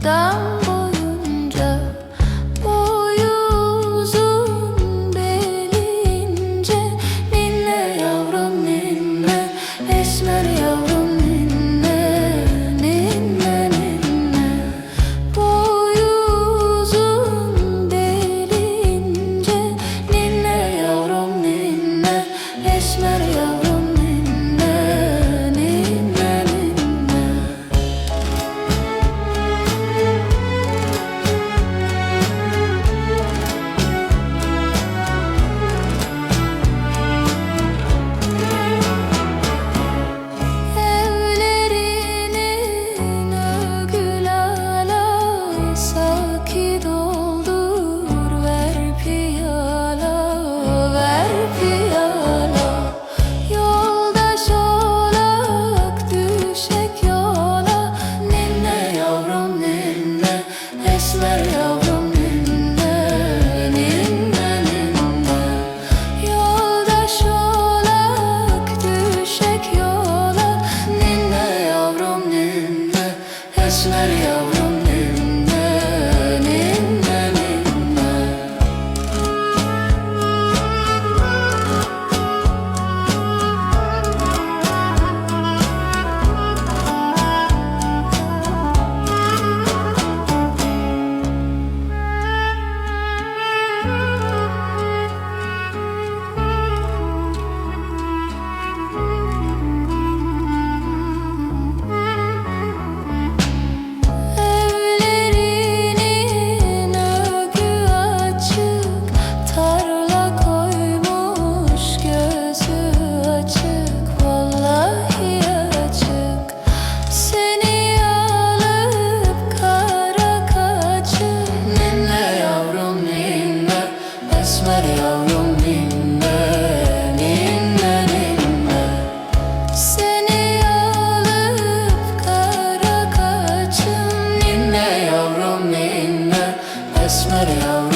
tão Sesler yavrum dinle Dinle dinle Yoldaş olak Düşek yola. Dinle yavrum dinle Sesler yavrum. radio